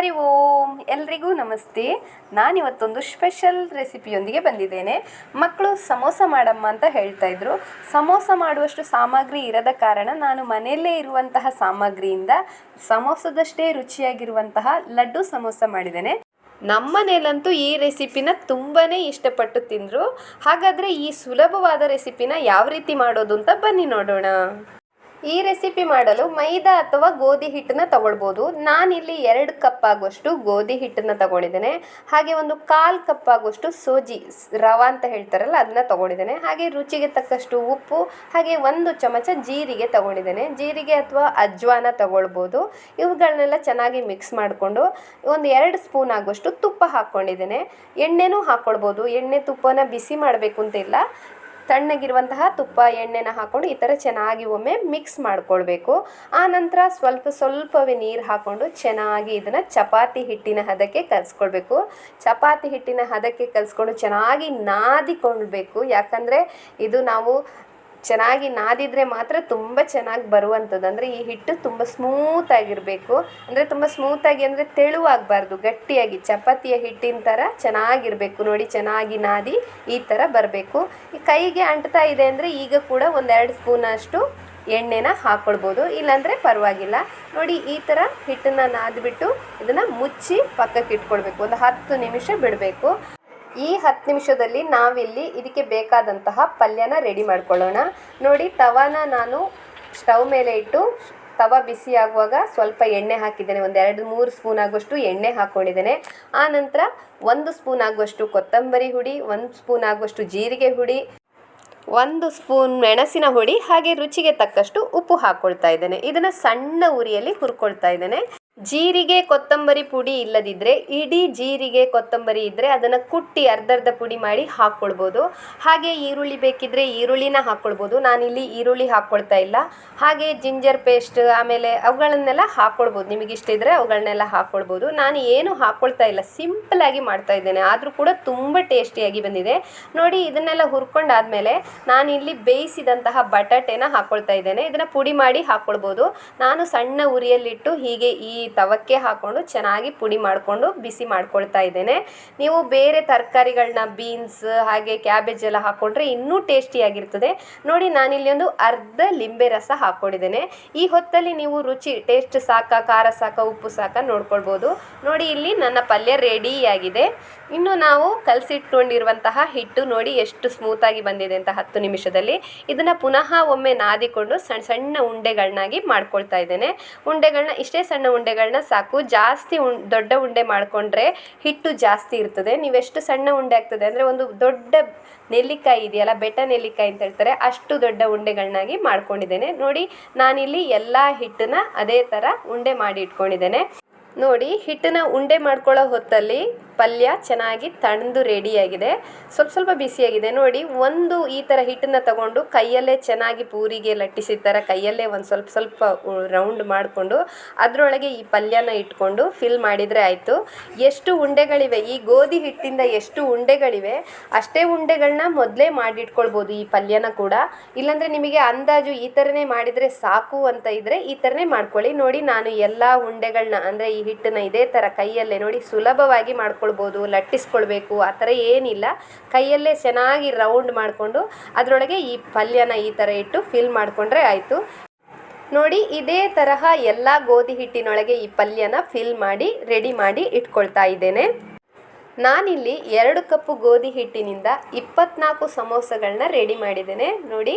ಹರಿ ಓಂ. ಎಲ್ರಿಗೂ ನಮಸ್ತೆ. ನಾನಿವತ್ತೊಂದು ಸ್ಪೆಷಲ್ ರೆಸಿಪಿಯೊಂದಿಗೆ ಬಂದಿದ್ದೇನೆ. ಮಕ್ಕಳು ಸಮೋಸ ಮಾಡಮ್ಮ ಅಂತ ಹೇಳ್ತಾ ಇದ್ರು. ಸಮೋಸ ಮಾಡುವಷ್ಟು ಸಾಮಗ್ರಿ ಇರದ ಕಾರಣ ನಾನು ಮನೆಯಲ್ಲೇ ಇರುವಂತಹ ಸಾಮಗ್ರಿಯಿಂದ ಸಮೋಸದಷ್ಟೇ ರುಚಿಯಾಗಿರುವಂತಹ ಲಡ್ಡು ಸಮೋಸ ಮಾಡಿದ್ದೇನೆ. ನಮ್ಮನೇಲಂತೂ ಈ ರೆಸಿಪಿನ ತುಂಬಾ ಇಷ್ಟಪಟ್ಟು ತಿಂದರು. ಹಾಗಾದರೆ ಈ ಸುಲಭವಾದ ರೆಸಿಪಿನ ಯಾವ ರೀತಿ ಮಾಡೋದು ಅಂತ ಬನ್ನಿ ನೋಡೋಣ. ಈ ರೆಸಿಪಿ ಮಾಡಲು ಮೈದಾ ಅಥವಾ ಗೋಧಿ ಹಿಟ್ಟನ್ನ ತಗೊಳ್ಬೋದು. ನಾನಿಲ್ಲಿ ಎರಡು ಕಪ್ ಆಗುವಷ್ಟು ಗೋಧಿ ಹಿಟ್ಟನ್ನ ತಗೊಂಡಿದ್ದೇನೆ. ಹಾಗೆ ಒಂದು ಕಾಲು ಕಪ್ ಆಗುವಷ್ಟು ಸೋಜಿ ರವ ಅಂತ ಹೇಳ್ತಾರಲ್ಲ, ಅದನ್ನ ತಗೊಂಡಿದ್ದೇನೆ. ಹಾಗೆ ರುಚಿಗೆ ತಕ್ಕಷ್ಟು ಉಪ್ಪು, ಹಾಗೆ ಒಂದು ಚಮಚ ಜೀರಿಗೆ ತಗೊಂಡಿದ್ದೇನೆ. ಜೀರಿಗೆ ಅಥವಾ ಅಜ್ವಾನ ತಗೊಳ್ಬೋದು. ಇವುಗಳನ್ನೆಲ್ಲ ಚೆನ್ನಾಗಿ ಮಿಕ್ಸ್ ಮಾಡಿಕೊಂಡು ಒಂದು ಎರಡು ಸ್ಪೂನ್ ಆಗುವಷ್ಟು ತುಪ್ಪ ಹಾಕ್ಕೊಂಡಿದ್ದೇನೆ ಎಣ್ಣೆನೂ ಹಾಕ್ಕೊಳ್ಬೋದು ಎಣ್ಣೆ ತುಪ್ಪನ ಬಿಸಿ ಮಾಡಬೇಕು ಅಂತ ಇಲ್ಲ. ತಣ್ಣಗಿರುವಂತಹ ತುಪ್ಪ, ಎಣ್ಣೆನ ಹಾಕ್ಕೊಂಡು ಈ ಥರ ಚೆನ್ನಾಗಿ ಒಮ್ಮೆ ಮಿಕ್ಸ್ ಮಾಡ್ಕೊಳ್ಬೇಕು. ಆ ನಂತರ ಸ್ವಲ್ಪ ಸ್ವಲ್ಪವೇ ನೀರು ಹಾಕ್ಕೊಂಡು ಚೆನ್ನಾಗಿ ಇದನ್ನು ಚಪಾತಿ ಹಿಟ್ಟಿನ ಹದಕ್ಕೆ ಕಲಿಸ್ಕೊಳ್ಬೇಕು. ಚಪಾತಿ ಹಿಟ್ಟಿನ ಹದಕ್ಕೆ ಕಲಿಸ್ಕೊಂಡು ಚೆನ್ನಾಗಿ ನಾದಿಕೊಳ್ಬೇಕು. ಯಾಕಂದರೆ ಇದು ನಾವು ಚೆನ್ನಾಗಿ ನಾದಿದ್ರೆ ಮಾತ್ರ ತುಂಬ ಚೆನ್ನಾಗಿ ಬರುವಂಥದ್ದು. ಅಂದರೆ ಈ ಹಿಟ್ಟು ತುಂಬ ಸ್ಮೂತ್ ಆಗಿರಬೇಕು. ಅಂದರೆ ತುಂಬ ಸ್ಮೂತಾಗಿ ಅಂದರೆ ತೆಳುವಾಗಬಾರ್ದು. ಗಟ್ಟಿಯಾಗಿ, ಚಪಾತಿಯ ಹಿಟ್ಟಿನ ಥರ ಚೆನ್ನಾಗಿರಬೇಕು. ನೋಡಿ, ಚೆನ್ನಾಗಿ ನಾದಿ ಈ ಥರ ಬರಬೇಕು. ಈ ಕೈಗೆ ಅಂಟ್ತಾ ಇದೆ ಅಂದರೆ ಈಗ ಕೂಡ ಒಂದೆರಡು ಸ್ಪೂನಷ್ಟು ಎಣ್ಣೆನ ಹಾಕ್ಕೊಳ್ಬೋದು ಇಲ್ಲಾಂದರೆ ಪರವಾಗಿಲ್ಲ. ನೋಡಿ, ಈ ಥರ ಹಿಟ್ಟನ್ನು ನಾದ್ಬಿಟ್ಟು ಇದನ್ನು ಮುಚ್ಚಿ ಪಕ್ಕಕ್ಕೆ ಇಟ್ಕೊಳ್ಬೇಕು ಒಂದು ಹತ್ತು ನಿಮಿಷ ಬಿಡಬೇಕು. ಈ ಹತ್ತು ನಿಮಿಷದಲ್ಲಿ ನಾವಿಲ್ಲಿ ಇದಕ್ಕೆ ಬೇಕಾದಂತಹ ಪಲ್ಯನ ರೆಡಿ ಮಾಡ್ಕೊಳ್ಳೋಣ. ನೋಡಿ, ತವಾನ ನಾನು ಸ್ಟವ್ ಮೇಲೆ ಇಟ್ಟು, ತವ ಬಿಸಿ ಆಗುವಾಗ ಸ್ವಲ್ಪ ಎಣ್ಣೆ ಹಾಕಿದ್ದೇನೆ. ಒಂದು ಎರಡು, ಮೂರು ಸ್ಪೂನ್ ಆಗುವಷ್ಟು ಎಣ್ಣೆ ಹಾಕ್ಕೊಂಡಿದ್ದೇನೆ ಆ ನಂತರ ಒಂದು ಸ್ಪೂನ್ ಆಗುವಷ್ಟು ಕೊತ್ತಂಬರಿ ಹುಡಿ, ಒಂದು ಸ್ಪೂನ್ ಆಗುವಷ್ಟು ಜೀರಿಗೆ ಹುಡಿ, ಒಂದು ಸ್ಪೂನ್ ಮೆಣಸಿನ ಹುಡಿ, ಹಾಗೆ ರುಚಿಗೆ ತಕ್ಕಷ್ಟು ಉಪ್ಪು ಹಾಕ್ಕೊಳ್ತಾ ಇದ್ದೇನೆ. ಇದನ್ನು ಸಣ್ಣ ಉರಿಯಲ್ಲಿ ಹುರ್ಕೊಳ್ತಾ ಇದ್ದೇನೆ. ಜೀರಿಗೆ ಕೊತ್ತಂಬರಿ ಪುಡಿ ಇಲ್ಲದಿದ್ದರೆ ಇಡೀ ಜೀರಿಗೆ ಕೊತ್ತಂಬರಿ ಇದ್ದರೆ ಅದನ್ನು ಕುಟ್ಟಿ ಅರ್ಧರ್ಧ ಪುಡಿ ಮಾಡಿ ಹಾಕ್ಕೊಳ್ಬೋದು. ಹಾಗೆ ಈರುಳ್ಳಿ ಬೇಕಿದ್ದರೆ ಈರುಳ್ಳಿನ ಹಾಕ್ಕೊಳ್ಬೋದು. ನಾನಿಲ್ಲಿ ಈರುಳ್ಳಿ ಹಾಕ್ಕೊಳ್ತಾ ಇಲ್ಲ. ಹಾಗೆ ಜಿಂಜರ್ ಪೇಸ್ಟ್, ಆಮೇಲೆ ಅವುಗಳನ್ನೆಲ್ಲ ಹಾಕ್ಕೊಳ್ಬೋದು. ನಿಮಗೆ ಇಷ್ಟ ಇದ್ದರೆ ಅವುಗಳನ್ನೆಲ್ಲ ಹಾಕ್ಕೊಳ್ಬೋದು. ನಾನು ಏನು ಹಾಕ್ಕೊಳ್ತಾ ಇಲ್ಲ. ಸಿಂಪಲ್ ಆಗಿ ಮಾಡ್ತಾ ಇದ್ದೇನೆ. ಆದರೂ ಕೂಡ ತುಂಬ ಟೇಸ್ಟಿಯಾಗಿ ಬಂದಿದೆ. ನೋಡಿ, ಇದನ್ನೆಲ್ಲ ಹುರ್ಕೊಂಡಾದ್ಮೇಲೆ ನಾನು ಇಲ್ಲಿ ಬೇಯಿಸಿದಂತಹ ಬಟಾಟೆನ ಹಾಕ್ಕೊಳ್ತಾ ಇದ್ದೇನೆ. ಇದನ್ನು ಪುಡಿ ಮಾಡಿ ಹಾಕ್ಕೊಳ್ಬೋದು. ನಾನು ಸಣ್ಣ ಉರಿಯಲ್ಲಿಟ್ಟು ಹೀಗೆ ಈ ತವಕ್ಕೆ ಹಾಕ್ಕೊಂಡು ಚೆನ್ನಾಗಿ ಪುಡಿ ಮಾಡಿಕೊಂಡು ಬಿಸಿ ಮಾಡ್ಕೊಳ್ತಾ ಇದ್ದೇನೆ. ನೀವು ಬೇರೆ ತರಕಾರಿಗಳನ್ನ ಬೀನ್ಸ್ ಹಾಗೆ ಕ್ಯಾಬೇಜ್ ಎಲ್ಲ ಹಾಕ್ಕೊಂಡ್ರೆ ಇನ್ನೂ ಟೇಸ್ಟಿಯಾಗಿರ್ತದೆ. ನೋಡಿ ನಾನಿಲ್ಲಿ ಒಂದು ಅರ್ಧ ಲಿಂಬೆ ರಸ ಹಾಕ್ಕೊಂಡಿದ್ದೇನೆ ಈ ಹೊತ್ತಲ್ಲಿ ನೀವು ರುಚಿ ಟೇಸ್ಟ್ ಸಾಕ, ಖಾರ ಸಾಕ, ಉಪ್ಪು ಸಾಕ ನೋಡ್ಕೊಳ್ಬೋದು. ನೋಡಿ, ಇಲ್ಲಿ ನನ್ನ ಪಲ್ಯ ರೆಡಿಯಾಗಿದೆ. ಇನ್ನು ನಾವು ಕಲಸಿಟ್ಕೊಂಡಿರುವಂತಹ ಹಿಟ್ಟು ನೋಡಿ ಎಷ್ಟು ಸ್ಮೂತಾಗಿ ಬಂದಿದೆ ಅಂತ ಹತ್ತು ನಿಮಿಷದಲ್ಲಿ. ಇದನ್ನು ಪುನಃ ಒಮ್ಮೆ ನಾದಿಕೊಂಡು ಸಣ್ಣ ಸಣ್ಣ ಉಂಡೆಗಳನ್ನಾಗಿ ಮಾಡ್ಕೊಳ್ತಾ ಇದ್ದೇನೆ. ಉಂಡೆಗಳನ್ನ ಇಷ್ಟೇ ಸಣ್ಣ ಉಂಡೆಗಳನ್ನ ಸಾಕು. ಜಾಸ್ತಿ ದೊಡ್ಡ ಉಂಡೆ ಮಾಡಿಕೊಂಡ್ರೆ ಹಿಟ್ಟು ಜಾಸ್ತಿ ಇರ್ತದೆ. ನೀವೆಷ್ಟು ಸಣ್ಣ ಉಂಡೆ ಆಗ್ತದೆ ಅಂದರೆ ಒಂದು ದೊಡ್ಡ ನೆಲ್ಲಿಕಾಯಿ ಇದೆಯಲ್ಲ, ಬೆಟ್ಟ ನೆಲ್ಲಿಕಾಯಿ ಅಂತ ಹೇಳ್ತಾರೆ, ಅಷ್ಟು ದೊಡ್ಡ ಉಂಡೆಗಳನ್ನಾಗಿ ಮಾಡ್ಕೊಂಡಿದ್ದೇನೆ. ನೋಡಿ, ನಾನಿಲ್ಲಿ ಎಲ್ಲ ಹಿಟ್ಟನ್ನ ಅದೇ ಥರ ಉಂಡೆ ಮಾಡಿ ಇಟ್ಕೊಂಡಿದ್ದೇನೆ. ನೋಡಿ, ಹಿಟ್ಟನ್ನ ಉಂಡೆ ಮಾಡ್ಕೊಳ್ಳೋ ಹೊತ್ತಲ್ಲಿ ಪಲ್ಯ ಚೆನ್ನಾಗಿ ತಣ್ಣದು ರೆಡಿಯಾಗಿದೆ ಸ್ವಲ್ಪ ಸ್ವಲ್ಪ ಬಿಸಿಯಾಗಿದೆ ನೋಡಿ, ಒಂದು ಈ ಥರ ಹಿಟ್ಟನ್ನ ತಗೊಂಡು ಕೈಯಲ್ಲೇ ಚೆನ್ನಾಗಿ ಪೂರಿಗೆ ಲಟ್ಟಿಸಿದ ಥರ ಕೈಯಲ್ಲೇ ಒಂದು ಸ್ವಲ್ಪ ಸ್ವಲ್ಪ ರೌಂಡ್ ಮಾಡಿಕೊಂಡು ಅದರೊಳಗೆ ಈ ಪಲ್ಯನ ಇಟ್ಕೊಂಡು ಫಿಲ್ ಮಾಡಿದರೆ ಆಯಿತು. ಎಷ್ಟು ಉಂಡೆಗಳಿವೆ, ಈ ಗೋಧಿ ಹಿಟ್ಟಿಂದ ಎಷ್ಟು ಉಂಡೆಗಳಿವೆ, ಅಷ್ಟೇ ಉಂಡೆಗಳನ್ನ ಮೊದಲೇ ಮಾಡಿಟ್ಕೊಳ್ಬೋದು ಈ ಪಲ್ಯನ ಕೂಡ. ಇಲ್ಲಾಂದರೆ ನಿಮಗೆ ಅಂದಾಜು ಈ ಥರನೇ ಮಾಡಿದರೆ ಸಾಕು ಅಂತ ಇದ್ದರೆ ಈ ಥರನೇ ಮಾಡ್ಕೊಳ್ಳಿ. ನೋಡಿ, ನಾನು ಎಲ್ಲ ಉಂಡೆಗಳನ್ನ ಅಂದರೆ ಈ ಹಿಟ್ಟನ್ನ ಇದೇ ಥರ ಕೈಯಲ್ಲೇ ನೋಡಿ ಸುಲಭವಾಗಿ ಮಾಡ್ಕೊಳ್ಬೋದು ಲಟ್ಟಿಸ್ಕೊಳ್ಬೇಕು, ಆ ಥರ ಏನಿಲ್ಲ. ಕೈಯಲ್ಲೇ ಚೆನ್ನಾಗಿ ರೌಂಡ್ ಮಾಡಿಕೊಂಡು ಅದರೊಳಗೆ ಈ ಪಲ್ಯನ ಈ ಥರ ಇಟ್ಟು ಫಿಲ್ ಮಾಡಿಕೊಂಡ್ರೆ ಆಯಿತು. ನೋಡಿ, ಇದೇ ತರಹ ಎಲ್ಲ ಗೋಧಿ ಹಿಟ್ಟಿನೊಳಗೆ ಈ ಪಲ್ಯನ ಫಿಲ್ ಮಾಡಿ ರೆಡಿ ಮಾಡಿ ಇಟ್ಕೊಳ್ತಾ ಇದ್ದೇನೆ. ನಾನಿಲ್ಲಿ ಎರಡು ಕಪ್ಪು ಗೋಧಿ ಹಿಟ್ಟಿನಿಂದ ಇಪ್ಪತ್ನಾಲ್ಕು ಸಮೋಸಗಳನ್ನ ರೆಡಿ ಮಾಡಿದ್ದೇನೆ. ನೋಡಿ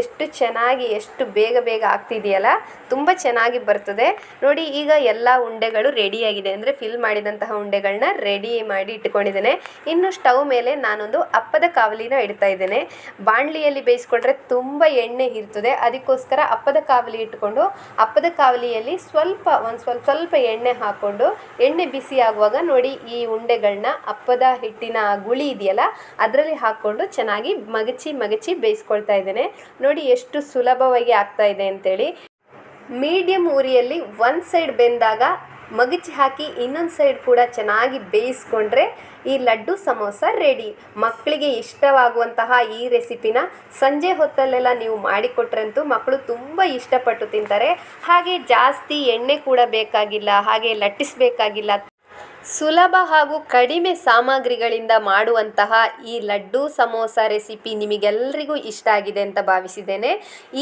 ಎಷ್ಟು ಚೆನ್ನಾಗಿ, ಎಷ್ಟು ಬೇಗ ಬೇಗ ಆಗ್ತಿದೆಯಲ್ಲ, ತುಂಬ ಚೆನ್ನಾಗಿ ಬರ್ತದೆ. ನೋಡಿ, ಈಗ ಎಲ್ಲ ಉಂಡೆಗಳು ರೆಡಿಯಾಗಿದೆ ಅಂದರೆ ಫಿಲ್ ಮಾಡಿದಂತಹ ಉಂಡೆಗಳನ್ನ ರೆಡಿ ಮಾಡಿ ಇಟ್ಕೊಂಡಿದ್ದೇನೆ. ಇನ್ನು ಸ್ಟವ್ ಮೇಲೆ ನಾನೊಂದು ಅಪ್ಪದ ಕಾವಲಿನ ಇಡ್ತಾ ಇದ್ದೇನೆ. ಬಾಣಲಿಯಲ್ಲಿ ಬೇಯಿಸ್ಕೊಂಡ್ರೆ ತುಂಬ ಎಣ್ಣೆ ಇರ್ತದೆ ಅದಕ್ಕೋಸ್ಕರ ಅಪ್ಪದ ಕಾವಲಿ ಇಟ್ಕೊಂಡು, ಅಪ್ಪದ ಕಾವಲಿಯಲ್ಲಿ ಸ್ವಲ್ಪ, ಒಂದು ಸ್ವಲ್ಪ ಸ್ವಲ್ಪ ಎಣ್ಣೆ ಹಾಕ್ಕೊಂಡು ಎಣ್ಣೆ ಬಿಸಿ ಆಗುವಾಗ ನೋಡಿ ಈ ಉಂಡೆಗಳನ್ನ ಅಪ್ಪದ ಹಿಟ್ಟಿನ ಗುಳಿ ಇದೆಯಲ್ಲ, ಅದರಲ್ಲಿ ಹಾಕ್ಕೊಂಡು ಚೆನ್ನಾಗಿ ಮಗಚಿ ಮಗಚಿ ಬೇಯಿಸ್ಕೊಳ್ತಾ ಇದ್ದೇನೆ. ನೋಡಿ ಎಷ್ಟು ಸುಲಭವಾಗಿ ಆಗ್ತಾ ಇದೆ ಅಂತೇಳಿ. ಮೀಡಿಯಮ್ ಉರಿಯಲ್ಲಿ ಒಂದು ಸೈಡ್ ಬೆಂದಾಗ ಮಗಚಿ ಹಾಕಿ ಇನ್ನೊಂದು ಸೈಡ್ ಕೂಡ ಚೆನ್ನಾಗಿ ಬೇಯಿಸ್ಕೊಂಡ್ರೆ ಈ ಲಡ್ಡು ಸಮೋಸ ರೆಡಿ. ಮಕ್ಕಳಿಗೆ ಇಷ್ಟವಾಗುವಂತಹ ಈ ರೆಸಿಪಿನ ಸಂಜೆ ಹೊತ್ತಲ್ಲೆಲ್ಲ ನೀವು ಮಾಡಿಕೊಟ್ರಂತೂ ಮಕ್ಕಳು ತುಂಬ ಇಷ್ಟಪಟ್ಟು ತಿಂತಾರೆ. ಹಾಗೆ ಜಾಸ್ತಿ ಎಣ್ಣೆ ಕೂಡ ಬೇಕಾಗಿಲ್ಲ, ಹಾಗೆ ಲಟ್ಟಿಸಬೇಕಾಗಿಲ್ಲ. ಸುಲಭ ಹಾಗೂ ಕಡಿಮೆ ಸಾಮಗ್ರಿಗಳಿಂದ ಮಾಡುವಂತಹ ಈ ಲಡ್ಡು ಸಮೋಸ ರೆಸಿಪಿ ನಿಮಗೆಲ್ಲರಿಗೂ ಇಷ್ಟ ಆಗಿದೆ ಅಂತ ಭಾವಿಸಿದ್ದೇನೆ.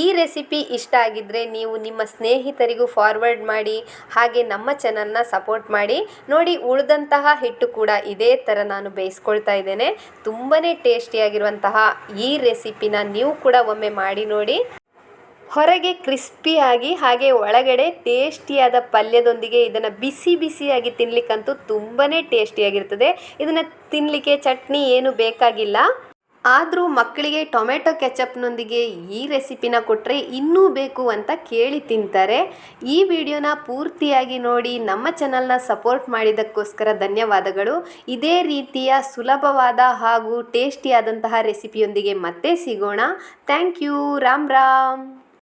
ಈ ರೆಸಿಪಿ ಇಷ್ಟ ಆಗಿದ್ದರೆ ನೀವು ನಿಮ್ಮ ಸ್ನೇಹಿತರಿಗೂ ಫಾರ್ವರ್ಡ್ ಮಾಡಿ, ಹಾಗೆ ನಮ್ಮ ಚಾನಲ್ನ ಸಪೋರ್ಟ್ ಮಾಡಿ. ನೋಡಿ, ಉಳಿದಂತಹ ಹಿಟ್ಟು ಕೂಡ ಇದೇ ಥರ ನಾನು ಬೇಯಿಸ್ಕೊಳ್ತಾ ಇದ್ದೇನೆ. ತುಂಬಾ ಟೇಸ್ಟಿಯಾಗಿರುವಂತಹ ಈ ರೆಸಿಪಿನ ನೀವು ಕೂಡ ಒಮ್ಮೆ ಮಾಡಿ ನೋಡಿ. ಹೊರಗೆ ಕ್ರಿಸ್ಪಿಯಾಗಿ ಹಾಗೆ ಒಳಗಡೆ ಟೇಸ್ಟಿಯಾದ ಪಲ್ಯದೊಂದಿಗೆ ಇದನ್ನು ಬಿಸಿ ಬಿಸಿಯಾಗಿ ತಿನ್ಲಿಕ್ಕಂತೂ ತುಂಬಾ ಟೇಸ್ಟಿಯಾಗಿರ್ತದೆ. ಇದನ್ನು ತಿನ್ನಲಿಕ್ಕೆ ಚಟ್ನಿ ಏನು ಬೇಕಾಗಿಲ್ಲ. ಆದರೂ ಮಕ್ಕಳಿಗೆ ಟೊಮೆಟೊ ಕೆಚಪ್ನೊಂದಿಗೆ ಈ ರೆಸಿಪಿನ ಕೊಟ್ಟರೆ ಇನ್ನೂ ಬೇಕು ಅಂತ ಕೇಳಿ ತಿಂತಾರೆ. ಈ ವಿಡಿಯೋನ ಪೂರ್ತಿಯಾಗಿ ನೋಡಿ ನಮ್ಮ ಚಾನಲ್ನ ಸಪೋರ್ಟ್ ಮಾಡಿದ್ದಕ್ಕೋಸ್ಕರ ಧನ್ಯವಾದಗಳು. ಇದೇ ರೀತಿಯ ಸುಲಭವಾದ ಹಾಗೂ ಟೇಸ್ಟಿಯಾದಂತಹ ರೆಸಿಪಿಯೊಂದಿಗೆ ಮತ್ತೆ ಸಿಗೋಣ. Thank you. ರಾಮ್ ರಾಮ್.